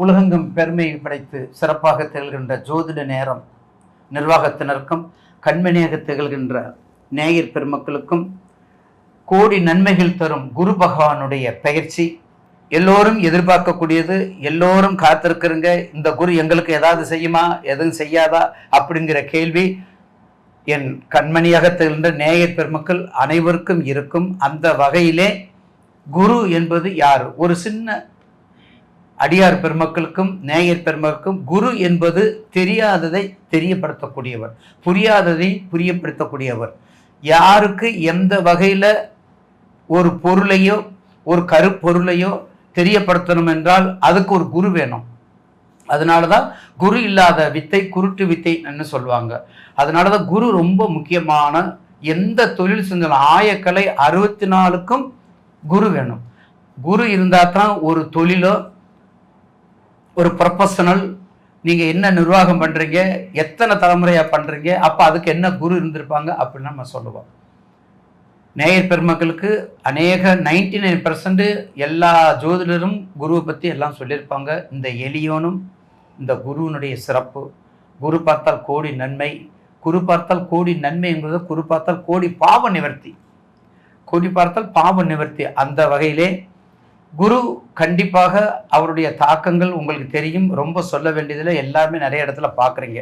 உலகெங்கும் பெருமை படைத்து சிறப்பாக திகழ்கின்ற ஜோதிட நேரம் நிர்வாகத்தினருக்கும் கண்மணியாக திகழ்கின்ற நேயர் பெருமக்களுக்கும் கோடி நன்மைகள் தரும் குரு பகவானுடைய பயிற்சி எல்லோரும் எதிர்பார்க்கக்கூடியது எல்லோரும் காத்திருக்கிறங்க இந்த குரு எங்களுக்கு ஏதாவது செய்யுமா எதுவும் செய்யாதா அப்படிங்கிற கேள்வி. என் கண்மணியாக திகழ்ந்த நேயர் பெருமக்கள் அனைவருக்கும் இருக்கும் அந்த வகையிலே குரு என்பது யார்? ஒரு சின்ன அடியார் பெருமக்களுக்கும் நேயர் பெருமக்களுக்கும் குரு என்பது தெரியாததை தெரியப்படுத்தக்கூடியவர் புரியாததை புரியப்படுத்தக்கூடியவர். யாருக்கு எந்த வகையில் ஒரு பொருளையோ ஒரு கருப்பொருளையோ தெரியப்படுத்தணும் என்றால் அதுக்கு ஒரு குரு வேணும். அதனால தான் குரு இல்லாத வித்தை குருட்டு வித்தைன்னு சொல்லுவாங்க. அதனால தான் குரு ரொம்ப முக்கியமான எந்த தொழில் செஞ்சாலும் ஆயக்கலை அறுபத்தி நாலுக்கும் குரு வேணும். குரு இருந்தால் தான் ஒரு தொழிலோ ஒரு ப்ரொஃபஷனல் நீங்கள் என்ன நிர்வாகம் பண்ணுறீங்க எத்தனை தலைமுறையாக பண்ணுறீங்க அப்போ அதுக்கு என்ன குரு இருந்திருப்பாங்க அப்படின்னு நம்ம சொல்லுவோம். நேயர் பெருமக்களுக்கு அநேக நைன்டி நைன் எல்லா ஜோதிடரும் குருவை பற்றி எல்லாம் சொல்லியிருப்பாங்க. இந்த எளியோனும் இந்த குருவினுடைய சிறப்பு. குரு பார்த்தால் கோடி நன்மை. குரு பார்த்தால் கோடி நன்மை என்பது குரு பார்த்தால் கோடி பாவ நிவர்த்தி. கோடி பார்த்தால் பாவ நிவர்த்தி. அந்த வகையிலே குரு கண்டிப்பாக அவருடைய தாக்கங்கள் உங்களுக்கு தெரியும். ரொம்ப சொல்ல வேண்டியதில் எல்லாருமே நிறைய இடத்துல பார்க்குறீங்க.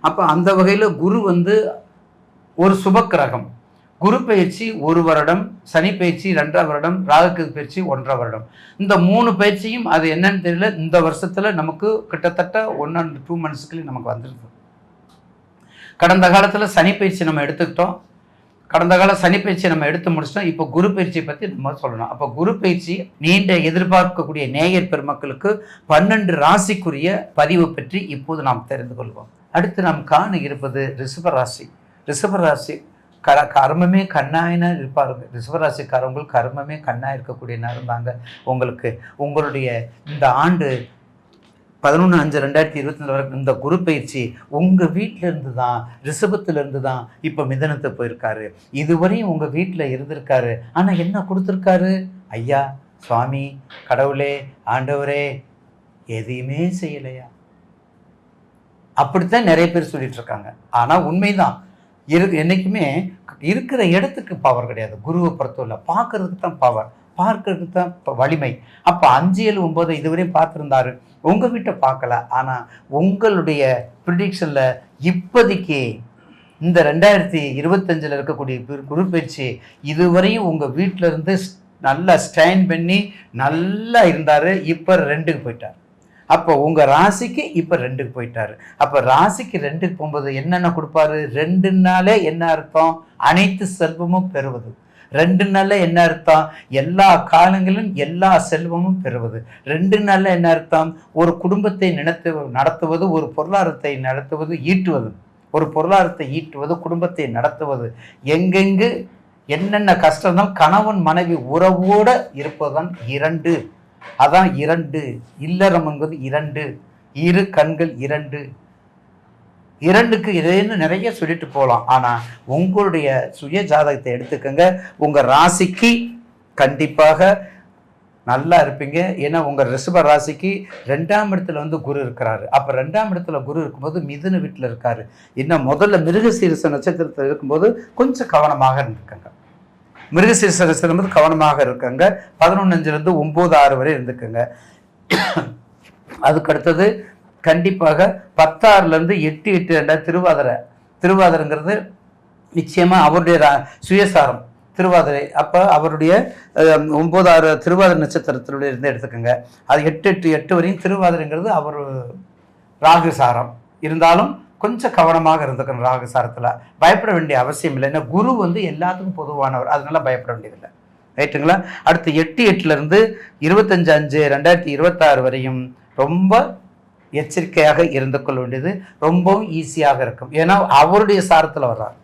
அப்போ அந்த வகையில் குரு வந்து ஒரு சுபக்கிரகம். குரு பயிற்சி ஒரு வருடம் சனி பயிற்சி ரெண்டரை வருடம் ராகுக்கு பயிற்சி ஒன்றரை வருடம். இந்த மூணு பயிற்சியும் அது என்னன்னு தெரியல. இந்த வருஷத்தில் நமக்கு கிட்டத்தட்ட ஒன் அண்ட் டூ மந்த்ஸ்க்குள்ளே நமக்கு வந்துருக்கு. கடந்த காலத்தில் சனி பயிற்சி நம்ம எடுத்துக்கிட்டோம். கடந்த கால சனி பயிற்சி நம்ம எடுத்து முடிச்சிட்டோம். இப்போ குரு பயிற்சியை பற்றி நம்ம சொல்லணும். அப்போ குரு பயிற்சி நீண்ட எதிர்பார்க்கக்கூடிய நேயர் பெருமக்களுக்கு பன்னெண்டு ராசிக்குரிய பதிவு பற்றி இப்போது நாம் தெரிந்து கொள்வோம். அடுத்து நாம் காண இருப்பது ரிஷபராசி. ராசி க ராசி கர்மமே கண்ணாயினா இருப்பாருங்க. ரிஷபராசிக்காரவங்க கர்மமே கண்ணாக இருக்கக்கூடிய நேரம் தாங்க. உங்களுக்கு உங்களுடைய இந்த ஆண்டு பதினொன்று அஞ்சு ரெண்டாயிரத்தி இருபத்தி நாலு வரைக்கும் இந்த குரு பயிற்சி உங்கள் வீட்டிலேருந்து தான் ரிஷபத்திலேருந்து தான் இப்போ மிதனத்தை போயிருக்காரு. இதுவரையும் உங்கள் வீட்டில் இருந்திருக்காரு. ஆனால் என்ன கொடுத்துருக்காரு? ஐயா சுவாமி கடவுளே ஆண்டவரே எதையுமே செய்யலையா? அப்படித்தான் நிறைய பேர் சொல்லிட்டு இருக்காங்க. ஆனால் உண்மைதான். இரு என்றைக்குமே இருக்கிற இடத்துக்கு பவர் கிடையாது. குருவை பொறுத்தவரை. பார்க்கறதுக்கு தான் பவர் பார்க்கறதுக்கு தான் இப்போ வலிமை. அப்போ அஞ்சு ஏழு ஒம்பது இதுவரையும் பார்த்துருந்தாரு. உங்கள் வீட்டை பார்க்கல. ஆனால் உங்களுடைய ப்ரிடிக்ஷனில் இப்போதைக்கு இந்த ரெண்டாயிரத்தி இருபத்தஞ்சில் இருக்கக்கூடிய குரு- பயிற்சி இதுவரையும் உங்கள் வீட்டில் இருந்து நல்லா ஸ்டைன் பண்ணி நல்லா இருந்தார். இப்போ ரெண்டுக்கு போயிட்டார். அப்போ உங்கள் ராசிக்கு இப்போ ரெண்டுக்கு போயிட்டார். அப்போ ராசிக்கு ரெண்டுக்கு போகும்போது என்னென்ன கொடுப்பாரு? ரெண்டு நாளே என்ன அர்த்தம்? அனைத்து செல்வமும் பெறுவது. ரெண்டு நாள்ல என்ன அர்த்தம்? எல்லா காலங்களிலும் எல்லா செல்வமும் பெறுவது. ரெண்டு நாள்ல என்ன அர்த்தம்? ஒரு குடும்பத்தை நினைத்து நடத்துவது ஒரு பொருளாதாரத்தை நடத்துவது ஈட்டுவது. ஒரு பொருளாதாரத்தை ஈட்டுவது குடும்பத்தை நடத்துவது. எங்கெங்கு என்னென்ன கஷ்டம் கணவன் மனைவி உறவோட இருப்பதுதான் இரண்டு. அதான் இரண்டு. இல்லறம் என்பது இரண்டு. இரு கண்கள் இரண்டு. இரண்டுக்கு இதேன்னு நிறைய சொல்லிட்டு போகலாம் ஆனால் உங்களுடைய சுய ஜாதகத்தை எடுத்துக்கோங்க. உங்கள் ராசிக்கு கண்டிப்பாக நல்லா இருப்பீங்க. ஏன்னா உங்கள் ரிஷப ராசிக்கு ரெண்டாம் இடத்துல வந்து குரு இருக்கிறாரு. அப்போ ரெண்டாம் இடத்துல குரு இருக்கும்போது மிதுன வீட்டில் இருக்காரு. இன்னும் முதல்ல மிருகசீரிச நட்சத்திரத்தில் இருக்கும்போது கொஞ்சம் கவனமாக இருந்துக்கங்க. மிருகசீரிச நட்சத்திரம் வந்து கவனமாக இருக்காங்க. பதினொன்னுலேருந்து ஒம்பது ஆறு வரை இருந்துக்கங்க. அதுக்கு அடுத்தது கண்டிப்பாக பத்தாறுலேருந்து எட்டு எட்டு ரெண்டாவது திருவாதிரை திருவாதிரைங்கிறது நிச்சயமாக அவருடைய ரா- சுயசாரம். திருவாதிரை அப்போ அவருடைய ஒம்பதாறு திருவாதிரை நட்சத்திரத்தினுடைய இருந்து எடுத்துக்கோங்க. அது எட்டு எட்டு எட்டு வரையும் திருவாதிரைங்கிறது அவர் ராகு சாரம். இருந்தாலும் கொஞ்சம் கவனமாக இருந்துக்கணும் ராகு சாரத்தில். பயப்பட வேண்டிய அவசியம் இல்லை. ஏன்னா குரு வந்து எல்லாத்துக்கும் பொதுவானவர். அதனால பயப்பட வேண்டியதில்லை. ரைட்டுங்களா? அடுத்து எட்டு எட்டுலேருந்து இருபத்தஞ்சு அஞ்சு ரெண்டாயிரத்தி இருபத்தாறு வரையும் ரொம்ப எச்சரிக்கையாக இருந்து கொள்ள வேண்டியது ரொம்பவும் ஈஸியாக இருக்கும். ஏன்னா அவருடைய சாரத்தில் வர்றார்.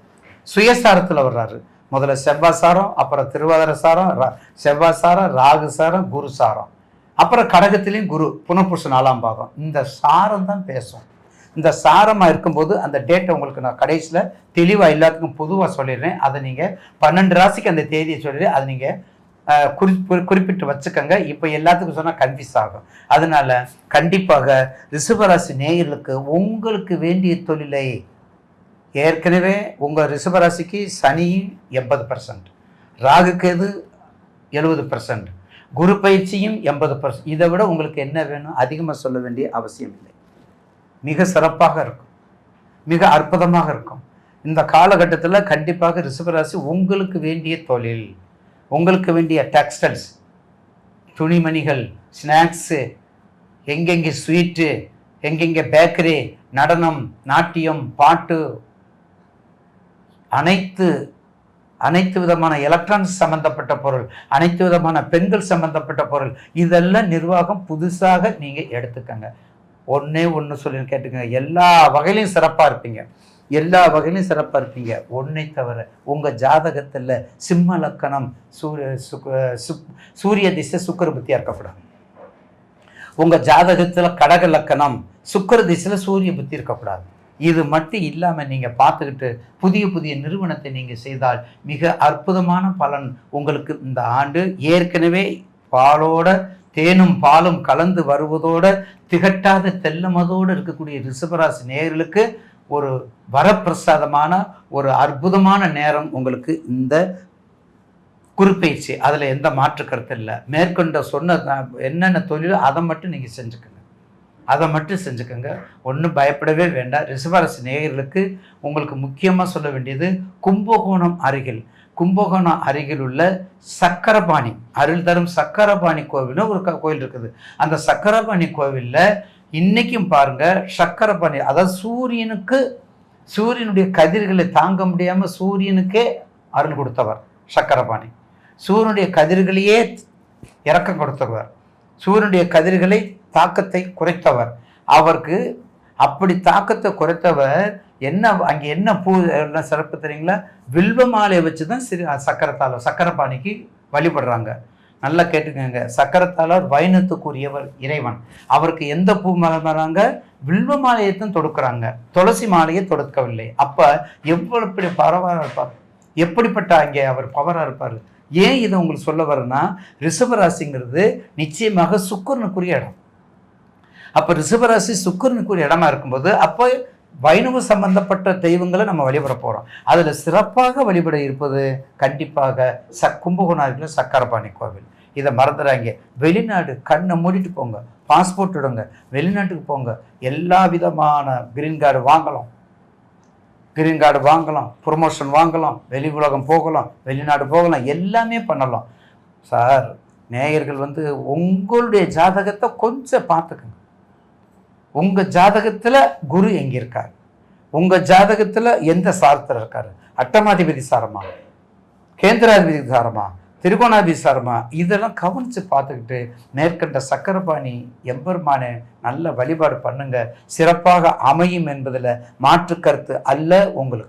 சுயசாரத்தில் வர்றாரு. முதல்ல செவ்வாய் சாரம் அப்புறம் திருவாதிர சாரம் ரா- செவ்வாய் சாரம் ராகு சாரம் குரு சாரம். அப்புறம் கடகத்திலையும் குரு புனப்புருஷ நாலாம் பாகம். இந்த சாரம் தான் பேசும். இந்த சாரமாக இருக்கும்போது அந்த டேட்டை உங்களுக்கு நான் கடைசியில் தெளிவாக எல்லாத்துக்கும் பொதுவாக சொல்லிடுறேன். அதை நீங்கள் பன்னெண்டு ராசிக்கு அந்த தேதியை சொல்லிடுறேன் அதை நீங்கள் குறி- குறிப்பிட்டு வச்சுக்கோங்க. இப்போ எல்லாத்துக்கும் சொன்னால் கன்ஃபியூஸ் ஆகும். அதனால கண்டிப்பாக ரிஷபராசி நேயர்களுக்கு உங்களுக்கு வேண்டிய தொழிலை ஏற்கனவே உங்கள் ரிஷபராசிக்கு சனி எண்பது பர்சன்ட் ராகுக்கேது எழுபது பர்சன்ட் குரு பயிற்சியும் எண்பது பர்சன்ட் இதை விட உங்களுக்கு என்ன வேணும்? அதிகமாக சொல்ல வேண்டிய அவசியம் இல்லை. மிக சிறப்பாக இருக்கும். மிக அற்புதமாக இருக்கும். இந்த காலகட்டத்தில் கண்டிப்பாக ரிஷபராசி உங்களுக்கு வேண்டிய தொழில். உங்களுக்கு வேண்டிய டெக்ஸ்டைல்ஸ் துணிமணிகள் ஸ்நாக்ஸு எங்கெங்கே ஸ்வீட்டு எங்கெங்கே பேக்கரி நடனம் நாட்டியம் பாட்டு அனைத்து அனைத்து விதமான எலக்ட்ரானிக்ஸ் சம்பந்தப்பட்ட பொருள் அனைத்து விதமான பெண்கள் சம்பந்தப்பட்ட பொருள் இதெல்லாம் நிர்வாகம் புதுசாக நீங்கள் எடுத்துக்கங்க. ஒன்றே ஒன்று சொல்லி கேட்டுக்கங்க. எல்லா வகையிலையும் சிறப்பாக இருப்பீங்க. எல்லா வகையிலையும் சிறப்பாக இருப்பீங்க. ஒன்றை தவிர உங்கள் ஜாதகத்தில் சிம்ம லக்கணம் சூரிய சுக்க சூரிய திசை சுக்கர புத்தியாக இருக்கக்கூடாது. உங்கள் ஜாதகத்தில் கடக லக்கணம் சுக்கர திசையில் சூரிய புத்தி இருக்கக்கூடாது. இது மட்டும் இல்லாமல் நீங்கள் பார்த்துக்கிட்டு புதிய புதிய நிறுவனத்தை நீங்கள் செய்தால் மிக அற்புதமான பலன் உங்களுக்கு இந்த ஆண்டு. ஏற்கனவே பாலோட தேனும் பாலும் கலந்து வருவதோடு திகட்டாத தெல்லமதோடு இருக்கக்கூடிய ரிஷபராசி நேர்களுக்கு ஒரு வரப்பிரசாதமான ஒரு அற்புதமான நேரம் உங்களுக்கு இந்த குறிப்பயிற்சி அதில் எந்த மாற்று கருத்து இல்லை. மேற்கொண்ட சொன்ன என்னென்ன தொழிலோ அதை மட்டும் நீங்கள் செஞ்சுக்கோங்க. அதை மட்டும் செஞ்சுக்கோங்க. ஒன்றும் பயப்படவே வேண்டாம். ரிஷபராசி நேயர்களுக்கு உங்களுக்கு முக்கியமாக சொல்ல வேண்டியது கும்பகோணம் அருகில். கும்பகோணம் அருகில் உள்ள சக்கரபாணி அருள் தரும் சக்கரபாணி கோவில்னு ஒரு க- கோயில் இருக்குது. அந்த சக்கரபாணி கோவிலில் இன்றைக்கும் பாருங்கள் சக்கரபாணி அதாவது சூரியனுக்கு சூரியனுடைய கதிர்களை தாங்க முடியாமல் சூரியனுக்கே அருள் கொடுத்தவர் சக்கரபாணி. சூரியனுடைய கதிர்களையே இறக்கம் கொடுத்தவர். சூரியனுடைய கதிர்களை தாக்கத்தை குறைத்தவர். அவருக்கு அப்படி தாக்கத்தை குறைத்தவர் என்ன அங்கே என்ன பூ என்ன சிறப்பு தெரியுங்களா? வில்வ மாலையை வச்சு தான் சிறு சக்கரத்தாளர் சக்கரப்பாணிக்கு வழிபடுறாங்க. நல்லா கேட்டுக்கோங்க. சக்கரத்தாளர் வைணத்துக்குரியவர் இறைவன். அவருக்கு எந்த பூ மலர்றாங்க? வில்வ மாலையைத்தான் தொடுக்கிறாங்க. துளசி மாலையை தொடுக்கவில்லை. அப்போ எவ்வளோ பெரிய பரவாக இருப்பார்? எப்படிப்பட்ட அங்கே அவர் பவராக இருப்பார்? ஏன் இதை உங்களுக்கு சொல்ல வரேன்னா ரிஷபராசிங்கிறது நிச்சயமாக சுக்கரனுக்குரிய இடம். அப்போ ரிஷபராசி சுக்கரனுக்குரிய இடமா இருக்கும்போது அப்போ வைணவ சம்பந்தப்பட்ட தெய்வங்களை நம்ம வழிபட போகிறோம் அதில் சிறப்பாக வழிபட இருப்பது கண்டிப்பாக ச கும்பகோணம் சக்கரபாணி கோவில். இதை மறந்துடாங்க வெளிநாடு கண்ணை மூடிட்டு போங்க. பாஸ்போர்ட் விடுங்க. வெளிநாட்டுக்கு போங்க. எல்லா விதமான கிரீன் கார்டு வாங்கலாம். கிரீன் கார்டு வாங்கலாம். ப்ரொமோஷன் வாங்கலாம். வெளி உலகம் போகலாம். வெளிநாடு போகலாம். எல்லாமே பண்ணலாம். சார் நேயர்கள் வந்து உங்களுடைய ஜாதகத்தை கொஞ்சம் பார்த்துக்குங்க. உங்கள் ஜாதகத்தில் குரு எங்கே இருக்கார் உங்கள் ஜாதகத்தில் எந்த சாரத்தில் இருக்கார்? அட்டமாதிபதி சாரமா? கேந்திராதிபதி சாரமா? திருகோணாதிபதி சாரமா? இதெல்லாம் கவனித்து பார்த்துக்கிட்டு மேற்கண்ட சக்கரபாணி எம்பெருமானே நல்ல வழிபாடு பண்ணுங்க. சிறப்பாக அமையும் என்பதில் மாற்று கருத்து அல்ல உங்களுக்கு.